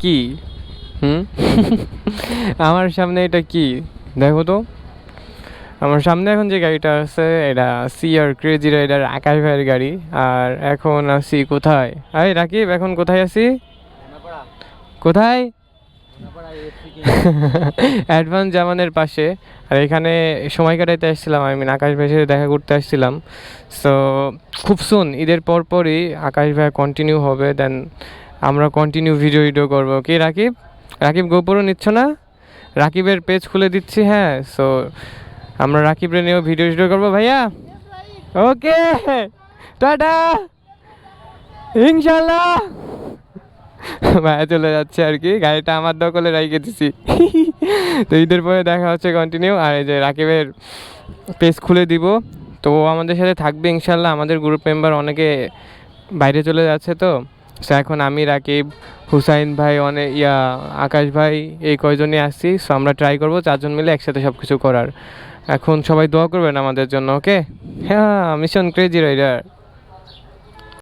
কি? হুম? আমার সামনে এটা কি? দেখো তো। আমার সামনে এখন যে গাড়িটা আছে এটা C CR crazy rider Akash ভাইয়ের গাড়ি। আর এখন আছি কোথায়? আরে রাকিব এখন কোথায় আছি কোথায়? অ্যাডভান্স জামানের পাশে। আর এখানে সময় কাটাইতে আসছিলাম আমি আকাশ ভাইয়ের সাথে দেখা করতে আসছিলাম। সো খুব সুন ঈদের পরপরই আকাশ ভাই কন্টিনিউ হবে দেন আমরা কন্টিনিউ ভিডিও ভিডিও করব। কি রাকিব? রাকিব গোপুরও নিচ্ছ না? রাকিবের পেজ খুলে দিচ্ছি হ্যাঁ? সো আমরা রাকিবরে নিয়েও ভিডিও ভিডিও করব, ভাইয়া? ওকে টাটা! ইনশাল্লাহ! ভাইয়া চলে যাচ্ছে আর কি, গাড়িটা আমার দখলে রেখে দিছি। তো ঈদের পরে দেখা হচ্ছে কন্টিনিউ আর এই যে রাকিবের পেজ খুলে দিব। তো আমাদের সাথে থাকবে ইনশাল্লাহ। আমাদের গ্রুপ মেম্বার অনেকে বাইরে চলে যাচ্ছে তো। সো এখন আমি রাকিব, হুসাইন ভাই অনেক ইয়া, আকাশ ভাই, এই কয়জনই আসছি সো আমরা ট্রাই করব চারজন মিলে একসাথে সব কিছু করার। এখন সবাই দোয়া করবেন আমাদের জন্য ওকে হ্যাঁ মিশন ক্রেজি রাইডার